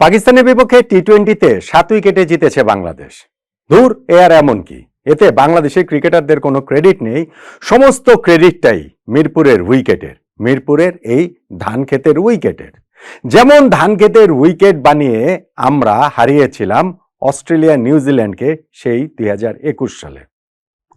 পাকিস্তানের বিপক্ষে টি টোয়েন্টিতে সাত উইকেটে জিতেছে বাংলাদেশ। দূর এ আর এমন কি? এতে বাংলাদেশের ক্রিকেটারদের কোনো ক্রেডিট নেই, সমস্ত ক্রেডিটটাই মিরপুরের উইকেটের, মিরপুরের এই ধান ক্ষেতের উইকেটের। যেমন ধান ক্ষেতের উইকেট বানিয়ে আমরা হারিয়েছিলাম অস্ট্রেলিয়া নিউজিল্যান্ডকে সেই দুই হাজার একুশ সালে।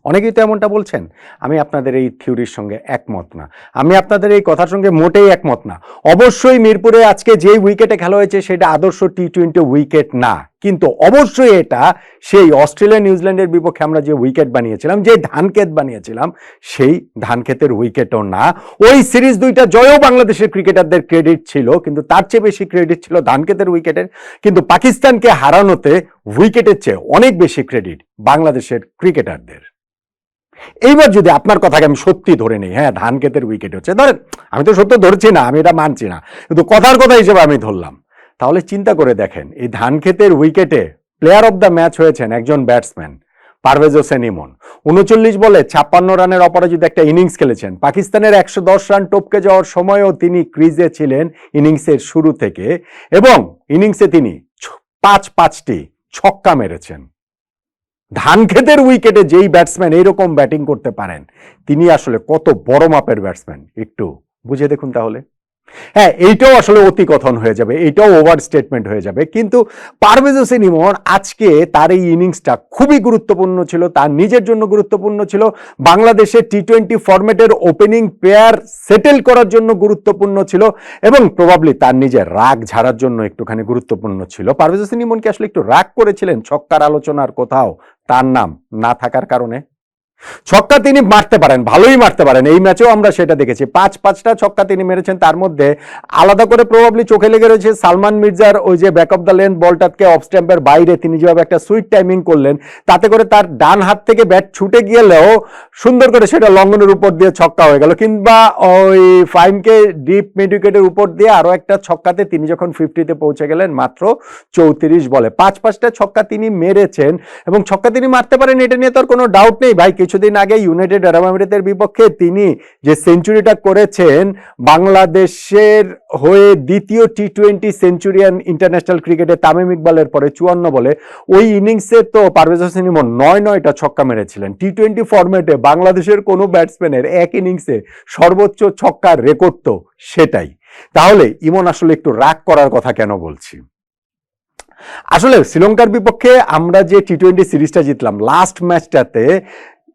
অনেকেই তো এমনটা বলছেন, আমি আপনাদের এই থিওরির সঙ্গে একমত না। আমি আপনাদের এই কথার সঙ্গে মোটেই একমত না। অবশ্যই মিরপুরে আজকে যে উইকেটে খেলা হয়েছে সেটা আদর্শ টি টোয়েন্টি উইকেট না। কিন্তু অবশ্যই এটা সেই অস্ট্রেলিয়া নিউজিল্যান্ডের বিপক্ষে আমরা যে উইকেট বানিয়েছিলাম, যে ধানক্ষেত বানিয়েছিলাম, সেই ধানক্ষেতের উইকেটও না। ওই সিরিজ দুইটা জয়ও বাংলাদেশের ক্রিকেটারদের ক্রেডিট ছিল, কিন্তু তার চেয়ে বেশি ক্রেডিট ছিল ধানক্ষেতের উইকেটের। কিন্তু পাকিস্তানকে হারানোতে উইকেটের চেয়ে অনেক বেশি ক্রেডিট বাংলাদেশের ক্রিকেটারদের। এইবার যদি আপনার কথাকে আমি সত্যি ধরে নিই হ্যাঁ ধান ক্ষেতের উইকেট হচ্ছে। ধরেন, আমি তো সত্য ধরছি না, আমি এটা মানছি না, কিন্তু কথার কথা হিসেবে আমি ধরলাম। তাহলে চিন্তা করে দেখেন, এই ধান ক্ষেতের উইকেটে প্লেয়ার অব দ্য ম্যাচ হয়েছেন একজন ব্যাটসম্যান পারভেজ হোসেন ইমন। উনচল্লিশ বলে ছাপ্পান্ন রানের অপরাজিত একটা ইনিংস খেলেছেন। পাকিস্তানের একশো দশ রান টপকে যাওয়ার সময়ও তিনি ক্রিজে ছিলেন ইনিংসের শুরু থেকে এবং ইনিংসে তিনি পাঁচ পাঁচটি ছক্কা মেরেছেন। ধান ক্ষেতের উইকেটে যেই ব্যাটসম্যান এইরকম ব্যাটিং করতে পারেন, তিনি আসলে কত বড় মাপের ব্যাটসম্যান একটু বুঝে দেখুন তাহলে। হ্যাঁ এইটাও আসলে অতি কথন হয়ে যাবে, এইটাও ওভার স্টেটমেন্ট হয়ে যাবে। কিন্তু পারভেজ হোসেন ইমন আজকে তার এই ইনিংসটা খুবই গুরুত্বপূর্ণ ছিল, তার নিজের জন্য গুরুত্বপূর্ণ ছিল। বাংলাদেশের টি টোয়েন্টি ফরম্যাটের ওপেনিং পেয়ার সেটেল করার জন্য গুরুত্বপূর্ণ ছিল এবং প্রবাবলি তার নিজের রাগ ঝাড়ার জন্য একটুখানি গুরুত্বপূর্ণ ছিল। পারভেজ হোসেন ইমন আসলে একটু রাগ করেছিলেন ছক্কার আলোচনার কোথাও। তার নাম না থাকার কারণে ছক্কা তিনি মারতে পারেন, ভালোই মারতে পারেন। এই ম্যাচেও আমরা সেটা দেখেছি। পাঁচ পাঁচটা ছক্কা তিনি মেরেছেন, তার মধ্যে আলাদা করে প্রবাবলি চোখে লেগে রয়েছে সালমান মির্জার ওই যে ব্যাক অফ দ্য লেন বলটাকে অফ স্ট্যাম্পের বাইরে তিনি যেভাবে একটা সুইট টাইমিং করলেন, তাতে করে তার ডান হাত থেকে ব্যাট ছুটে গেলেও সুন্দর করে সেটা লঙ্ঘনের উপর দিয়ে ছক্কা হয়ে গেল। কিংবা ওই ফাইমকে ডিপ মিড উইকেটের উপর দিয়ে আরও একটা ছক্কাতে তিনি যখন ফিফটিতে পৌঁছে গেলেন, মাত্র চৌত্রিশ বলে। পাঁচ পাঁচটা ছক্কা তিনি মেরেছেন এবং ছক্কা তিনি মারতে পারেন, এটা নিয়ে তো আর কোনো ডাউট নেই। ভাই কিছুদিন আগে ইউনাইটেড আরব আমিরাতের বিপক্ষে তিনি যে সেঞ্চুরিটা করেছেন, বাংলাদেশের হয়ে দ্বিতীয় টি টোয়েন্টি সেঞ্চুরিয়ান ইন্টারন্যাশনাল ক্রিকেটে তামিম ইকবালের পরে চুয়ান্ন বলে, ওই ইনিংসে তো পারভেজ হোসেন ইমন নয় নয়টা ছক্কা মেরেছিলেন। টি টোয়েন্টি ফরম্যাটে বাংলাদেশের কোনো ব্যাটসম্যানের এক ইনিংসে সর্বোচ্চ ছক্কার রেকর্ড তো সেটাই। তাহলে ইমন আসলে একটু রাগ করার কথা কেন বলছি? আসলে শ্রীলঙ্কার বিপক্ষে আমরা যে টি টোয়েন্টি সিরিজটা জিতলাম লাস্ট ম্যাচটাতে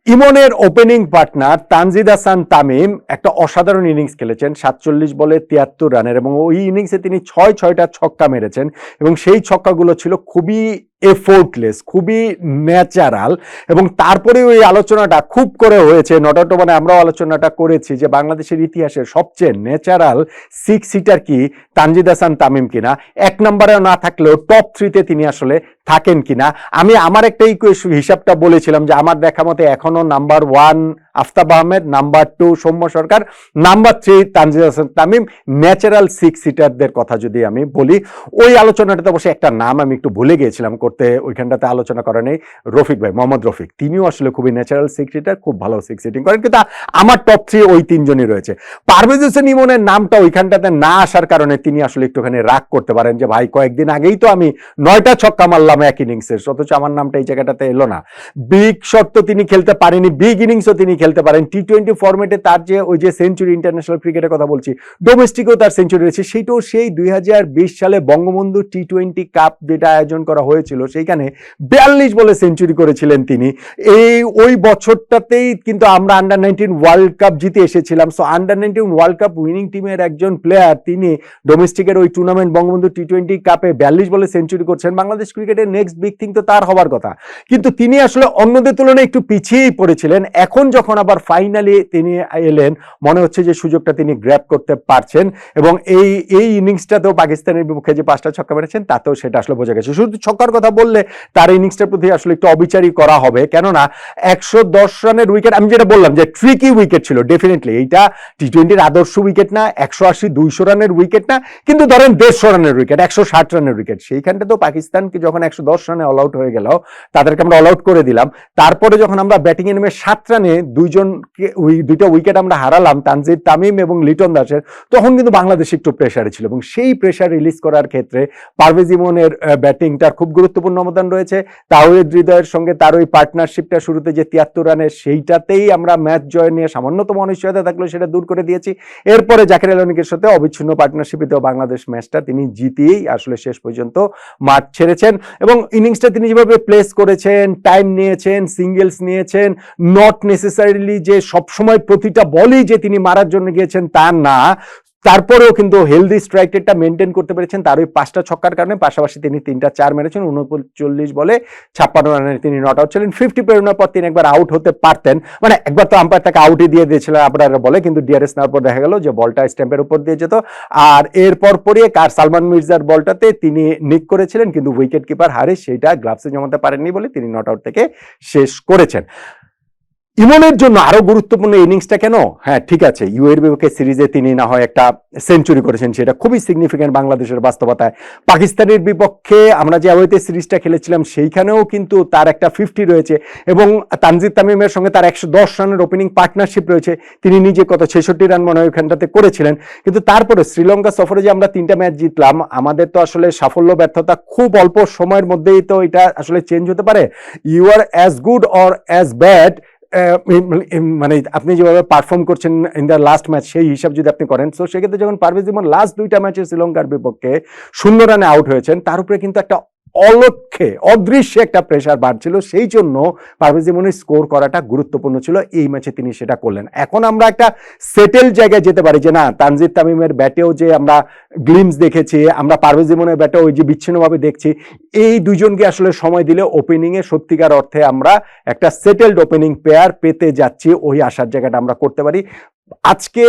ইমনের ওপেনিং পার্টনার তানজিদ হাসান তামিম একটা অসাধারণ ইনিংস খেলেছেন, সাতচল্লিশ বলে তিয়াত্তর রানের এবং ওই ইনিংসে তিনি ছয় ছয়টা ছক্কা মেরেছেন এবং সেই ছক্কাগুলো ছিল খুবই এফোর্টলেস খুবই ন্যাচারাল এবং তারপরে ওই আলোচনাটা খুব করে হয়েছে। নট মানে আমরাও আলোচনাটা করেছি যে বাংলাদেশের ইতিহাসে সবচেয়ে ন্যাচারাল সিক্স সিটার কি তানজিদ হাসান তামিম কিনা। এক নম্বরে না থাকলেও টপ থ্রিতে তিনি আসলে থাকেন কিনা? আমি আমার একটা ইকুয়েশন হিসাবটা বলেছিলাম যে আমার দেখা মতে এখনও number one Aftab Ahmed number two Soumya Sarkar number three Tanzid Hasan Tamim natural six সিটারদের কথা যদি আমি বলি। ওই আলোচনাটাতে অবশ্যই একটা নাম আমি একটু ভুলে গিয়েছিলাম করতে, ওইখানটাতে আলোচনা করা নেই। রফিক ভাই, মোহাম্মদ রফিক, তিনিও আসলে খুবই ন্যাচারাল সিক্স সিটার খুব ভালো সিক্স সিটিং করেন। কিন্তু আমার টপ থ্রি ওই তিনজনই রয়েছে। পারভেজ হোসেন ইমনের নামটা ওইখানটাতে না আসার কারণে তিনি আসলে একটুখানি রাগ করতে পারেন যে, ভাই, কয়েকদিন আগেই তো আমি নয়টা ছক্কা মারলাম। এক ইনিংসের অথচ আমার নামটা এই জায়গাটাতে এলো না। বিগ শট তো তিনি খেলতে পারেনি, বিগ ইনিংসও তিনি খেলতে পারেন। টি টোয়েন্টি ফর্মেটে তার যে ওই যে সেঞ্চুরি ইন্টারন্যাশনাল ক্রিকেটের কথা বলছি ডোমেস্টিকেও তার সেঞ্চুরি রয়েছে। সেইটাও সেই দুই সালে বঙ্গবন্ধু টি টোয়েন্টি কাপ যেটা আয়োজন করা হয়েছিল, সেইখানে বিয়াল্লিশ বলে সেঞ্চুরি করেছিলেন তিনি। এই ওই বছরটাতেই কিন্তু আমরা আন্ডার নাইনটিন ওয়ার্ল্ড কাপ জিতে এসেছিলাম। So under nineteen world cup winning টিমের একজন প্লেয়ার তিনি ডোমেস্টিকের ওই টুর্নামেন্ট বঙ্গবন্ধু টি টোয়েন্টি কাপে বিয়াল্লিশ বলে সেঞ্চুরি করছেন। বাংলাদেশ ক্রিকেটের নেক্সট বিগ থিং তো তার হবার কথা। কিন্তু তিনি আসলে অন্যদের তুলনায় একটু পিছিয়েই পড়েছিলেন। এখন যখন আবার ফাইনালি তিনি এলেন, মনে হচ্ছে যে সুযোগটা তিনি গ্র্যাব করতে পারছেন এবং এই এই ইনিংসটাতেও পাকিস্তানের বিপক্ষে যে পাঁচটা ছক্কা মেরেছেন, তাতেও সেটা আসলে বোঝা গেছে। শুধু ছক্কার কথা বললে তার ইনিংসটার প্রতি আসলে একটু অবিচারই করা হবে। কেননা একশো দশ রানের উইকেট আমি যেটা বললাম যে ট্রিকি উইকেট ছিল ডেফিনেটলি এইটা টি টোয়েন্টির আদর্শ উইকেট না, একশো আশি দুইশো রানের উইকেট না, কিন্তু ধরেন দেড়শো রানের উইকেট একশো ষাট রানের উইকেট সেইখানটা তো পাকিস্তানকে যখন একশো দশ রানে অল আউট হয়ে গেল। তাদেরকে আমরা অল আউট করে দিলাম। তারপরে যখন আমরা ব্যাটিং এ নেমে সাত রানে দুইজনকে দুইটা উইকেট আমরা হারালাম তানজির তামিম এবং লিটন দাসের, তখন কিন্তু বাংলাদেশ একটু প্রেশারে ছিল এবং সেই প্রেশার রিলিজ করার ক্ষেত্রে পারভেজ ইমনের ব্যাটিংটার খুব গুরুত্বপূর্ণ অবদান রয়েছে। তাওহিদ হৃদয়ের সঙ্গে তার ওই পার্টনারশিপটা শুরুতে যে তিয়াত্তর রানের সেইটাতেই আমরা ম্যাচ জয় নিয়ে সামান্যতম অনিশ্চয়তা থাকলেও সেটা দূর করে দিয়েছি। এরপরে জাকির আলনিকের সাথে অবিচ্ছিন্ন পার্টনারশিপেতেও বাংলাদেশ ম্যাচটা তিনি জিতিয়েই আসলে শেষ পর্যন্ত মাঠ ছেড়েছেন। এবং ইনিংসটা তিনি যেভাবে প্লেস করেছেন টাইম নিয়েছেন সিঙ্গেলস নিয়েছেন নট নেসেসারিলি যে সবসময় প্রতিটা বলই যে তিনি মারার জন্য গিয়েছেন তা না। তারপরেও কিন্তু হেলদি স্ট্রাইক রেটটা মেনটেন করতে পেরেছেন। তার ওই পাঁচটা ছক্কার কারণে পাশাপাশি তিনি তিনটা চার মেরেছেন উনচল্লিশ বলে ছাপ্পান্ন রানে তিনি নট আউট ছিলেন। ফিফটি পেরোনোর পর তিনি একবার আউট হতে পারতেন। মানে একবার তো আম্পায়ার তাকে আউটই দিয়ে দিয়েছিলেন আপনারা বলে, কিন্তু ডিআরএস নেওয়ার পর দেখা গেল যে বলটা স্ট্যাম্পের উপর দিয়ে যেত। আর এরপর পরিয়ে কার সালমান মির্জার বলটাতে তিনি নিক করেছিলেন, কিন্তু উইকেট কিপার হারে সেইটা গ্লাভসে জমাতে পারেননি বলে তিনি নট আউট থেকে শেষ করেছেন। ইমনের জন্য আরও গুরুত্বপূর্ণ ইনিংসটা কেন? হ্যাঁ ঠিক আছে ইউএর বিপক্ষে সিরিজে তিনি না হয় একটা সেঞ্চুরি করেছেন, সেটা খুবই সিগনিফিক্যান্ট বাংলাদেশের বাস্তবতায়। পাকিস্তানের বিপক্ষে আমরা যে অবৈতে সিরিজটা খেলেছিলাম, সেইখানেও কিন্তু তার একটা ফিফটি রয়েছে এবং তানজিদ তামিমের সঙ্গে তার একশো দশ রানের ওপেনিং পার্টনারশিপ রয়েছে। তিনি নিজে কত ছেষট্টি রান মনে হয় ওইখানটাতে করেছিলেন। কিন্তু তারপরে শ্রীলঙ্কা সফরে যে আমরা তিনটা ম্যাচ জিতলাম, আমাদের তো আসলে সাফল্য, ব্যর্থতা খুব অল্প সময়ের মধ্যেই তো এটা আসলে চেঞ্জ হতে পারে। You are as good or as bad মানে- মানে আপনি যেভাবে পারফর্ম করছেন ইন দ্য লাস্ট ম্যাচ সেই হিসাব যদি আপনি করেন তো সেক্ষেত্রে যখন পারভেজ ইমন লাস্ট দুইটা ম্যাচে শ্রীলঙ্কার বিপক্ষে শূন্য রানে আউট হয়েছেন, তার উপরে কিন্তু একটা অলক্ষে, অদৃশ্যে একটা প্রেশার বাড়ছিল, সেই জন্য পারভেজ ইমনের স্কোর করাটা গুরুত্বপূর্ণ ছিল। এই ম্যাচে তিনি সেটা করলেন। এখন আমরা একটা সেটেল জায়গায় যেতে পারি যে, না, তানজিদ তামিমের ব্যাটেও যে আমরা গ্লিমস দেখেছি, আমরা পারভেজ ইমনের ব্যাটেও ওই যে বিচ্ছিন্নভাবে দেখছি, এই দুজনকে আসলে সময় দিলে ওপেনিংয়ে সত্যিকার অর্থে আমরা একটা সেটেলড ওপেনিং পেয়ার পেতে যাচ্ছি। ওই আসার জায়গাটা আমরা করতে পারি। আজকে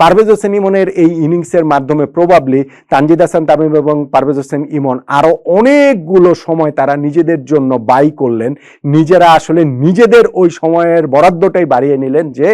পারভেজ হোসেন ইমনের এই ইনিংসের মাধ্যমে প্রবাবলি তানজিদ হাসান তামিম এবং পারভেজ হোসেন ইমন আরও অনেকগুলো সময় তারা নিজেদের জন্য বাই করলেন। নিজেরা আসলে নিজেদের ওই সময়ের বরাদ্দটাই বাড়িয়ে নিলেন যে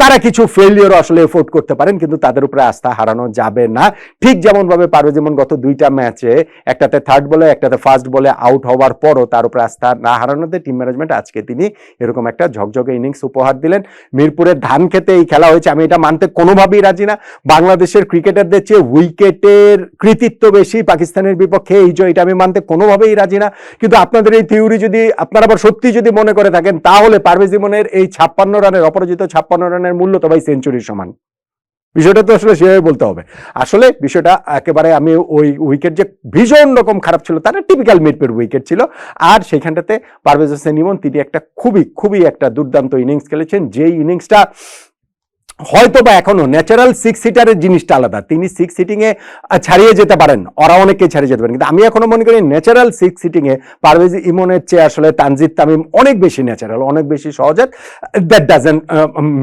তারা কিছু ফেলিওর আসলে এফোর্ড করতে পারেন, কিন্তু তাদের উপরে আস্থা হারানো যাবে না। ঠিক যেমন ভাবে পারভেজ ইমন গত দুইটা ম্যাচে একটাতে থার্ড বলে, একটাতে ফার্স্ট বলে আউট হওয়ার পরও তার উপরে আস্থা না হারানোতে টিম ম্যানেজমেন্ট আজকে তিনি এরকম একটা ঝকঝকে ইনিংস উপহার দিলেন। মিরপুরের ধান খেতে এই খেলা হয়েছে, আমি এটা মানতে কোনোভাবেই রাজি না। বাংলাদেশের ক্রিকেটারদের চেয়ে উইকেটের কৃতিত্ব বেশি, পাকিস্তানের বিপক্ষে এই জয় এটা আমি মানতে কোনোভাবেই রাজি না। কিন্তু আপনাদের এই থিওরি যদি, আপনারা আবার সত্যি যদি মনে করে থাকেন, তাহলে পারভেজ ইমনের এই ছাপ্পান্ন রানের, অপরাজিত ছাপ্পান্ন রানের মূল্য তো ভাই সেঞ্চুরির সমান। বিষয়টা তো আসলে সেভাবে বলতে হবে। আসলে বিষয়টা একেবারে আমি ওই উইকেট যে ভীষণ রকম খারাপ ছিল, তারা টিপিক্যাল মিডপের উইকেট ছিল। আর সেইখানটাতে পারভেজ হোসেন ইমন, তিনি একটা খুবই খুবই একটা দুর্দান্ত ইনিংস খেলেছেন। যেই ইনিংসটা হয়তো বা এখনও ন্যাচারাল সিক্স সিটারের জিনিসটা আলাদা। তিনি সিক্স সিটিংয়ে ছাড়িয়ে যেতে পারেন। ওরা অনেকে ছাড়িয়ে যেতে পারেন। কিন্তু আমি এখনও মনে করি ন্যাচারাল সিক্স সিটিংয়ে পারভেজ ইমনের চেয়ে আসলে তানজিদ তামিম অনেক বেশি ন্যাচারাল অনেক বেশি সহজাত। দ্যাট ডাজেন্ট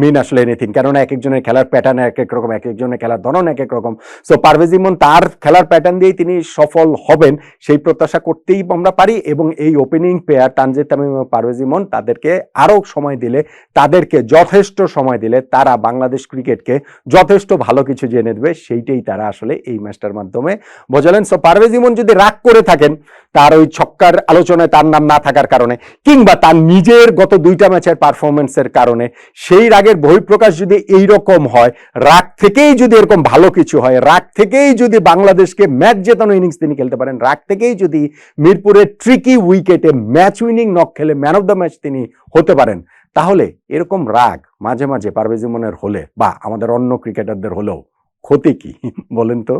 মিন আসলে এনিথিং কেননা এক একজনের খেলার প্যাটার্ন এক এক রকম, এক একজনের খেলার ধরন এক এক রকম। সো পারভেজ ইমন তার খেলার প্যাটার্ন দিয়েই তিনি সফল হবেন, সেই প্রত্যাশা করতেই আমরা পারি এবং এই ওপেনিং পেয়ার তানজিদ তামিম এবং পারভেজ ইমন তাদেরকে আরও সময় দিলে, তাদেরকে যথেষ্ট সময় দিলে তারা বাংলাদেশ ক্রিকেটকে যথেষ্ট ভালো কিছু জেনে দেবে, সেইটাই তারা আসলে এই ম্যাচটার মাধ্যমে বোঝালেন সো পারভেজ ইমন যদি রাগ করে থাকেন, তার ওই ছক্কার আলোচনায় তার নাম না থাকার কারণে, কিংবা তার নিজের গত দুইটা ম্যাচের পারফরমেন্সের কারণে, সেই রাগের বহিঃপ্রকাশ যদি এই রকম হয়, রাগ থেকেই যদি এরকম ভালো কিছু হয়, রাগ থেকেই যদি বাংলাদেশকে ম্যাচ জেতানো ইনিংস তিনি খেলতে পারেন, রাগ থেকেই যদি মিরপুরের ট্রিকি উইকেটে ম্যাচ উইনিং নক খেলে ম্যান অফ দ্য ম্যাচ তিনি হতে পারেন তাহলে এরকম রাগ মাঝে মাঝে পারভেজ মনের হলে বা আমাদের অন্য ক্রিকেটারদের হলেও ক্ষতি কি? বলেন তো।